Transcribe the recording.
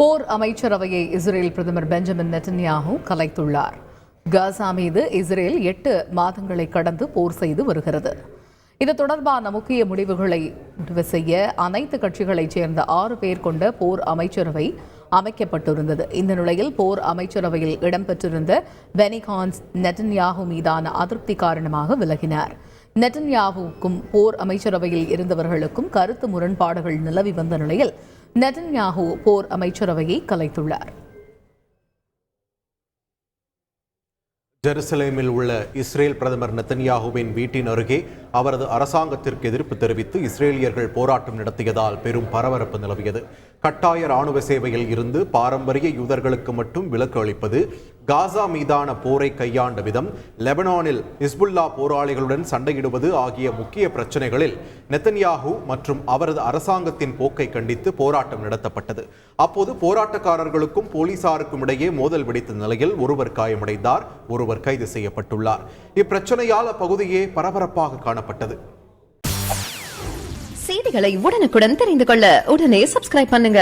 போர் அமைச்சரவையை இஸ்ரேல் பிரதமர் Benjamin Netanyahu கலைத்துள்ளார். காசா மீது இஸ்ரேல் எட்டு மாதங்களை கடந்து போர் செய்து வருகிறது. இது தொடர்பான முக்கிய முடிவுகளை முடிவு செய்ய அனைத்து கட்சிகளைச் சேர்ந்த ஆறு பேர் கொண்ட போர் அமைச்சரவை அமைக்கப்பட்டிருந்தது. இந்த நிலையில் போர் அமைச்சரவையில் இடம்பெற்றிருந்த பெனிகான்ஸ் நெட்டன்யாஹூ மீதான அதிருப்தி காரணமாக விலகினார். நெட்டன்யாகுவுக்கும் போர் அமைச்சரவையில் இருந்தவர்களுக்கும் கருத்து முரண்பாடுகள் நிலவி வந்த நிலையில் நெட்டன்யாகு போர் அமைச்சரவையை கலைத்துள்ளார். ஜெருசலேமில் உள்ள இஸ்ரேல் பிரதமர் நெத்தன்யாகுவின் வீட்டின் அருகே அவரது அரசாங்கத்திற்கு எதிர்ப்பு தெரிவித்து இஸ்ரேலியர்கள் போராட்டம் நடத்தியதால் பெரும் பரபரப்பு நிலவியது. கட்டாய ராணுவ சேவையில் இருந்து பாரம்பரிய யூதர்களுக்கு மட்டும் விலக்கு அளிப்பது காசா மீதான போரை கையாண்ட விதம் லெபனானில் ஹிஸ்புல்லா போராளிகளுடன் சண்டையிடுவது ஆகிய முக்கிய பிரச்சனைகளில் நெத்தன்யாஹூ மற்றும் அவரது அரசாங்கத்தின் போக்கை கண்டித்து போராட்டம் நடத்தப்பட்டது. அப்போது போராட்டக்காரர்களுக்கும் போலீசாருக்கும் இடையே மோதல் வெடித்த நிலையில் ஒருவர் காயமடைந்தார் ஒருவர் கைது செய்யப்பட்டுள்ளார். இப்பிரச்சனையால் அப்பகுதியே பரபரப்பாக காணப்பட்டது. செய்திகளை உடனுக்குடன் தெரிந்து கொள்ள உடனே சப்ஸ்கிரைப் பண்ணுங்க.